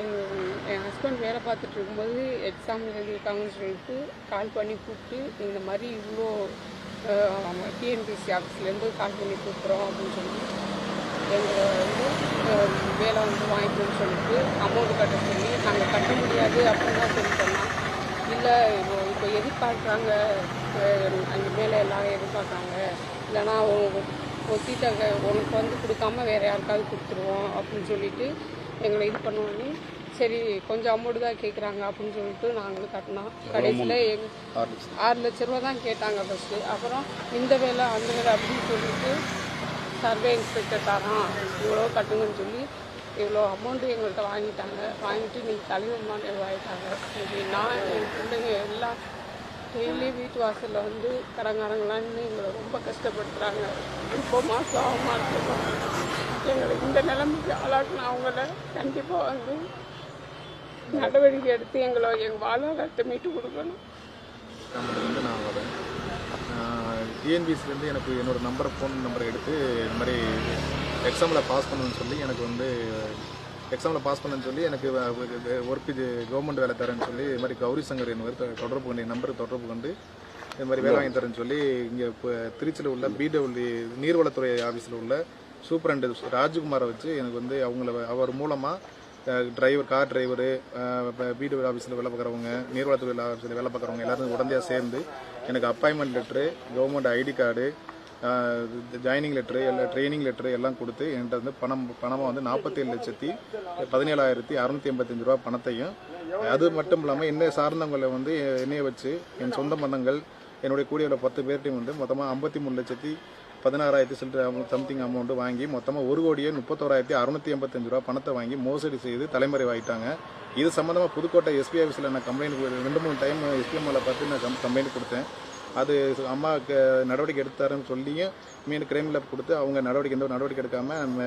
எங்கள் என் ஹஸ்பண்ட் வேலை பார்த்துட்டு இருக்கும்போது எக்ஸாம் எழுதியிருக்காங்கன்னு சொல்லிட்டு கால் பண்ணி கூப்பிட்டு இந்த மாதிரி இவ்வளோ டிஎன்பிசி ஆஃபீஸ்லேருந்து கால் பண்ணி கூப்பிட்றோம் அப்படின்னு சொல்லி எங்களை வந்து வேலை வந்து வாங்கிக்கணும்னு சொல்லிட்டு அமௌண்ட் கட்ட சொல்லி நாங்கள் கட்ட முடியாது அப்படின்னு தான் சொல்லி சொன்னோம் இல்லை இப்போ இப்போ எதிர்பார்க்குறாங்க அந்த மேலே எல்லாம் எதிர்பார்க்குறாங்க. இல்லைன்னா ஒத்திட்ட உனக்கு வந்து கொடுக்காம வேறு யாருக்காவது கொடுத்துருவோம் அப்படின்னு சொல்லிட்டு எங்களை இது பண்ணுவாங்க. சரி கொஞ்சம் அமௌண்ட் தான் கேட்குறாங்க அப்படின்னு சொல்லிட்டு நாங்களும் கட்டினோம். கடைசியில் எங் ஆறு லட்ச ரூபா தான் கேட்டாங்க ஃபஸ்ட்டு அப்புறம் இந்த வேலை அந்த வேலை அப்படின்னு சொல்லிட்டு சர்வே இன்ஸ்பெக்டர் தரான் இவ்வளோ கட்டுங்கன்னு சொல்லி இவ்வளோ அமௌண்ட்டு எங்கள்கிட்ட வாங்கிட்டாங்க. வாங்கிட்டு நீங்கள் தலைவர்மான வாங்கிட்டாங்க இன்னைக்கு நான் என் பிள்ளைங்க எல்லாம் டெய்லி வீட்டு வாசலில் வந்து கடங்காரங்களான்னு எங்களை ரொம்ப கஷ்டப்படுத்துகிறாங்க இப்போ மாதம் ஆக மாட்டோம் எங்களை இந்த நிலைமைக்கு ஆளாட்டின அவங்கள கண்டிப்பாக வந்து நடவடிக்கை எடுத்து எங்களை எங்கள் வாழ்வாதாரத்தை மீட்டு கொடுக்கணும். வந்து நான் வரேன் டிஎன்பிசிலேருந்து எனக்கு என்னோட நம்பரை ஃபோன் நம்பரை எடுத்து இந்த மாதிரி எக்ஸாமில் பாஸ் பண்ணணும்னு சொல்லி எனக்கு வந்து எக்ஸாமில் பாஸ் பண்ணணும்னு சொல்லி எனக்கு ஒர்க் இது கவர்மெண்ட் வேலை தரேன்னு சொல்லி இது மாதிரி கௌரி சங்கர் என்பவர் தொடர்பு கொண்டு நம்பருக்கு தொடர்பு கொண்டு இது மாதிரி வேலை வாங்கி தரேன்னு சொல்லி இங்கே இப்போ திருச்சியில் உள்ள பிடபிள்யூ நீர்வளத்துறை ஆஃபீஸில் உள்ள சூப்பரண்டு ராஜ்குமாரை வச்சு எனக்கு வந்து அவங்கள அவர் மூலமாக டிரைவர் கார் டிரைவரு பிடபிள்யூ ஆஃபீஸில் வேலை பார்க்குறவங்க நீர்வளத்துறை ஆஃபீஸில் வேலை பார்க்குறவங்க எல்லாரும் உடந்தையாக சேர்ந்து எனக்கு appointment letter government ID card joining letter எல்லா ட்ரைனிங் லெட்ரு எல்லாம் கொடுத்து என்கிட்ட வந்து பணம் பணமாக வந்து நாற்பத்தேழு லட்சத்தி பதினேழாயிரத்தி அறுநூத்தி எண்பத்தஞ்சு ரூபா பணத்தையும் அது மட்டும் இல்லாமல் என்னை சார்ந்தவங்களை வந்து என்னையை வச்சு என் சொந்த பந்தங்கள் என்னுடைய கூடிய உள்ள பத்து பேர்ட்டையும் வந்து மொத்தமாக ஐம்பத்தி மூணு லட்சத்தி பதினாறாயிரத்தி சில்லற சம்திங் அமௌண்ட்டு வாங்கி மொத்தமாக ஒரு கோடியே முப்பத்தோராயிரத்தி அறுநூற்றி எண்பத்தஞ்சு ரூபா பணத்தை வாங்கி மோசடி செய்து தலைமறைவாயிட்டாங்க இது சம்மந்தமாக புதுக்கோட்டை எஸ்பி ஆஃபீஸில் நான் கம்ப்ளைண்ட் ரெண்டு மூணு டைம் எஸ்பிஎம்எல்ல பார்த்து நான் கம் கம்ப்ளைண்ட் கொடுத்தேன். அது அம்மாவுக்கு நடவடிக்கை எடுத்தாருன்னு சொல்லியும் மீன் கிரைம் லேப் கொடுத்து அவங்க நடவடிக்கை எந்த ஒரு நடவடிக்கை எடுக்காம நம்ம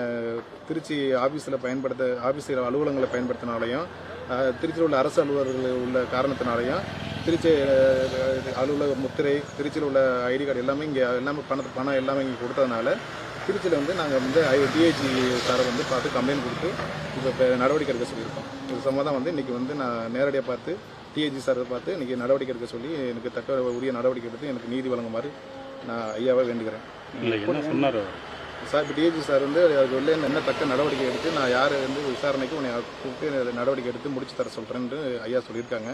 திருச்சி ஆஃபீஸில் பயன்படுத்த ஆஃபீஸில் அலுவலகங்களை பயன்படுத்தினாலையும் திருச்சியில் உள்ள அரசு அலுவலர்கள் உள்ள காரணத்தினாலையும் திருச்சி அலுவலக முத்திரை திருச்சியில் உள்ள ஐடி கார்டு எல்லாமே இங்கே எல்லாமே பணத்து பணம் எல்லாமே இங்கே கொடுத்ததுனால திருச்சியில் வந்து நாங்கள் வந்து டிஐஜி சாரை வந்து பார்த்து கம்ப்ளைண்ட் கொடுத்து இப்போ இப்போ நடவடிக்கை எடுக்க சொல்லியிருக்கோம். இது சம்மந்தம் வந்து இன்றைக்கி வந்து நான் நேரடியாக பார்த்து டிஐஜி சாரை பார்த்து இன்றைக்கி நடவடிக்கை எடுக்க சொல்லி எனக்கு தக்க உரிய நடவடிக்கை எடுத்து எனக்கு நீதி வழங்குமாறு நான் ஐயாவை வேண்டுகிறேன். இல்லை என்ன சொன்னார் சார் இப்போ டிஐஜி சார் வந்து அதுக்கு உள்ள என்ன தக்க நடவடிக்கை எடுத்து நான் யார் வந்து விசாரணைக்கு உன்னை கூப்பிட்டு நடவடிக்கை எடுத்து முடிச்சு தர சொல்கிறேன்னு ஐயா சொல்லியிருக்காங்க.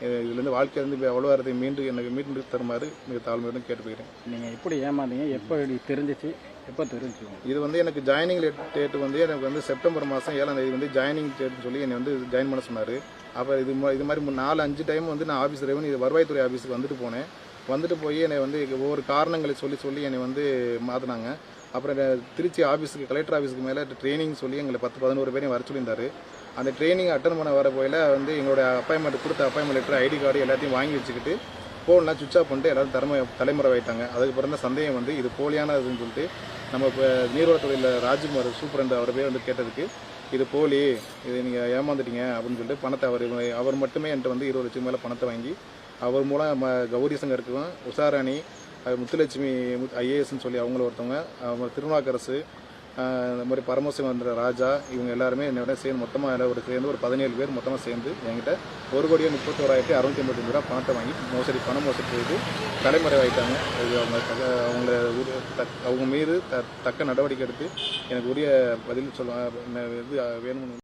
இது- இதுலேருந்து வாழ்க்கையிலேருந்து அவ்வளோ மீண்டும் எனக்கு மீண்டு தருமாறு மிக தாழ்மையுடன் கேட்டுக்கிறேன் நீங்கள் எப்படி ஏமாந்தீங்க எப்போ தெரிஞ்சிச்சு? எப்போ தெரிஞ்சுக்கோங்க இது வந்து எனக்கு ஜாயினிங் டேட் வந்து எனக்கு வந்து செப்டம்பர் மாதம் ஏழாம் தேதி வந்து ஜாயினிங் டேட்னு சொல்லி என்னை வந்து ஜாயின் பண்ண சொன்னார். அப்போ இது இது மாதிரி மு- நாலு அஞ்சு டைம் வந்து நான் ஆஃபீஸ் ரெவன்யூ இது வருவாய்த்துறை ஆஃபீஸுக்கு வந்துட்டு போனேன். வந்துட்டு போய் என்னை வந்து ஒவ்வொரு காரணங்களை சொல்லி சொல்லி என்னை வந்து மாற்றினாங்க அப்புறம் திருச்சி ஆஃபீஸுக்கு கலெக்டர் ஆஃபீஸுக்கு மேலே ட்ரைனிங் சொல்லி எங்களை பத்து பதினோரு பேரையும் வர சொல்லியிருந்தார். அந்த ட்ரைனிங் அட்டன் பண்ண வர போயில வந்து எங்களோட அப்பாயின்மெண்ட் கொடுத்த அப்பாயின்மெண்ட் லெட்டர் ஐடி கார்டு எல்லாத்தையும் வாங்கி வச்சுக்கிட்டு ஃபோன்லாம் சுவிச் ஆஃப் பண்ணிட்டு எல்லாரும் தலைமை தலைமுறை வைத்தாங்க அதுக்கப்புறம் தான் சந்தேகம் வந்து இது போலியானதுன்னு சொல்லிட்டு நம்ம இப்போ நீர்வளத்துறையில் ராஜ்குமார் சூப்பரண்ட் அவர் பேர் வந்து கேட்டதுக்கு இது போலி இது நீங்கள் ஏமாந்துட்டீங்க அப்படின்னு சொல்லிட்டு பணத்தை அவர் அவர் மட்டுமே என்கிட்ட வந்து இருபது லட்சம் மேலே பணத்தை வாங்கி அவர் மூலம் ம கௌரி சங்கருக்கும் உஷாராணி முத்துலட்சுமி ஐஏஎஸ்ன்னு சொல்லி அவங்கள ஒருத்தவங்க அவங்க திருநாக்கரசு இந்த மாதிரி பரமசிவந்திர ராஜா இவங்க எல்லாருமே என்னோட சேர்ந்து மொத்தமாக ஒரு சேர்ந்து ஒரு பதினேழு பேர் மொத்தமாக சேர்ந்து என்கிட்ட ஒரு கோடியே முப்பத்தோராயிரத்தி அறுநூத்தி ஐம்பத்தஞ்சு ரூபா பணத்தை வாங்கி மோசடி பணம் மோசடி செய்து தலைமறைவாயிட்டாங்க. இது அவங்க அவங்கள உரிய- தக்- அவங்க மீது த தக்க நடவடிக்கை எடுத்து எனக்கு உரிய பதில் சொல்ல இது வேணும்னு